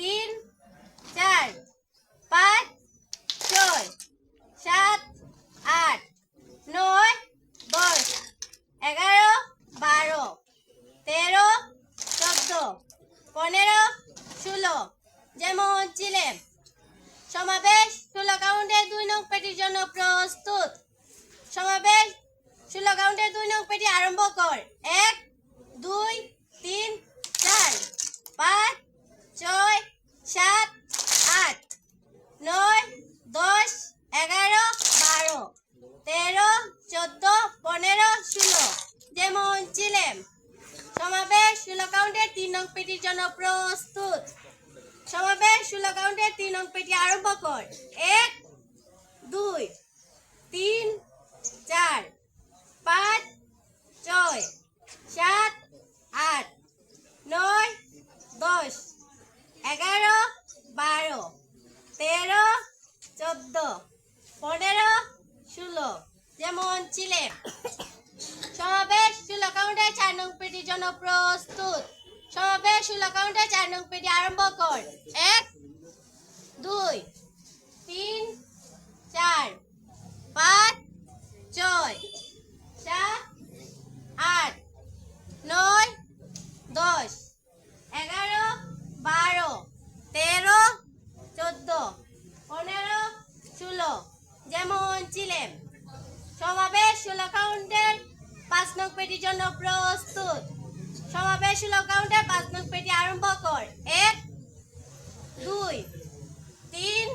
তিন, চার, পাঁচ, ছয়, সাত, আট, নয়, দশ, এগারো, বারো, তেরো, চোদ্দ, পনেরো, ষোলো, যেমন ছিলেন সমাবেশ ষোলো কাউন্টের দুই নং পেটির জন্য প্রস্তুত। সমাবেশ ষোলো কাউন্টের দুই নং পেটি আরম্ভ কর। এক, দুই তিন চার পাঁচ ছয় সাত আট নয় দশ এগারো বারো তেরো চোদ্দ পনেরো ষোলো যেমন ছিলেন ষোলো তিন নং পেটির জন্য প্রস্তুত। সমাবেশ, ষোলো কাউন্টে তিন নং পেটি আরম্ভ কর। এক, দুই, তিন, চার, পাঁচ ছয় সাত আট নয় দশ এগারো বারো তেরো চোদ্দ পনেরো ষোলো যেমন ছিলেন সমাবেশ ষোলো চার নং পেটির জন্য প্রস্তুত সমাবেশ ষোলো কাউন্টের চার নং পেটি আরম্ভ কর এক দুই তিন চার পাঁচ ছয় সাত আট নয় দশ এগারো বারো তেরো চোদ্দ পনেরো ষোলো যেমন ছিলেন সমাবেশ ষোলো কাউন্টের নং পেটির জন্য প্রস্তুত। সমাবেশ ষোলো কাউন্টের পাঁচ নং পেটি আরম্ভ কর। এক, দুই, তিন,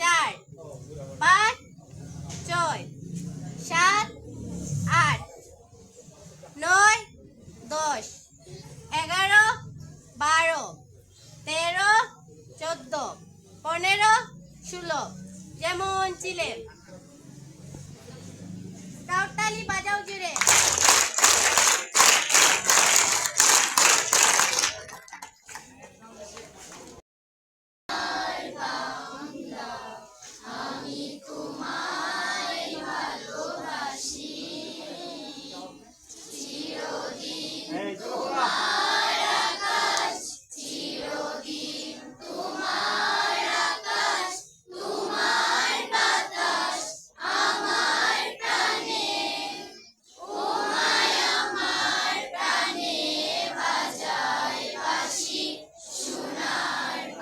চার, পাঁচ, ছয়, সাত, আট, নয়, দশ, এগারো, বারো, তেরো, চোদ্দ, পনেরো, ষোলো, যেমন ছিলেন কাউতালি বাজাও জুড়ে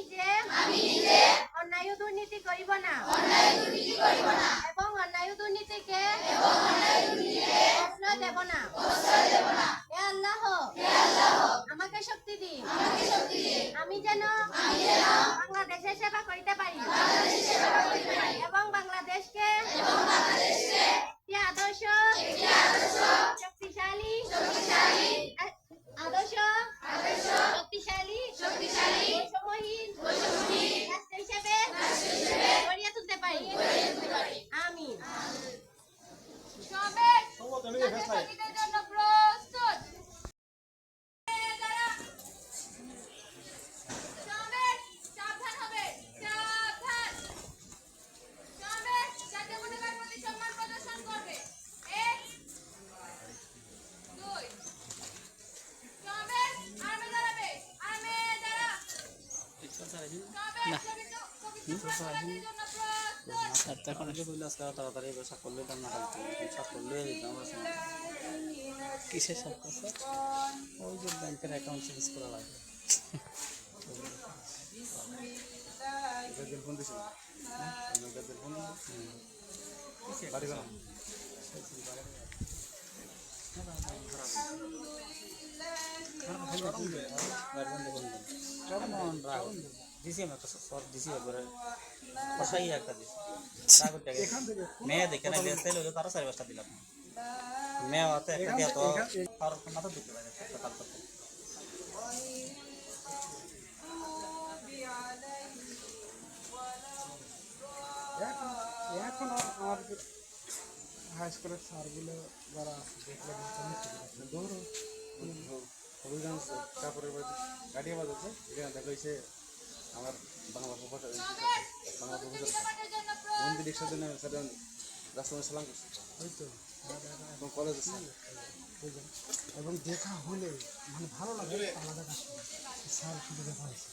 নিজে আমি নিজে অন্যায় দুর্নীতি করিব না। অন্যায় দুর্নীতি করিব না। এবং অন্যায় দুর্নীতিকে এবং অন্যায় দুর্নীতিকে প্রশ্রয় দেব না। প্রশ্রয় দেব না। হে আল্লাহ হে আল্লাহ আমাকে শক্তি দি আমাকে শক্তি দিন। আমি যেন আমি যেন বাংলাদেশের সেবা করতে পারি। বাংলাদেশের তখন এসে বললে আজকে তাড়াতাড়ি এবার করলে তার না সব করলে দিতাম কিসের কথা ওই যে ব্যাংকের অ্যাকাউন্ট চেঞ্জ করা লাগে ফোন দিছিল ফোন বাড়ি গেলাম দিছি আমি একটা সব দিছি একবারে কষাই একটা দিছি মেয়ে দেখে না তেল হইল তারও চারি পাঁচটা দিলাম। মেয়ে হাতে একটা দিয়ে তো আর মাথা দুটো লাগে একটা তার করতে এখন আমার হাই স্কুলের স্যারগুলো যারা দেখলে দৌড়ো তারপরে গাড়ি বাজাচ্ছে এখানে দেখা হয়েছে আমার বাংলা প্রফেসর বাংলা প্রফেসর বন্ধু রিক্সার জন্য স্যার রাস্তা সালাম করছি। ওই তো এবং কলেজে এবং দেখা হলে মানে ভালো লাগে আলাদা কাজ স্যার শুধু দেখা হয়েছে।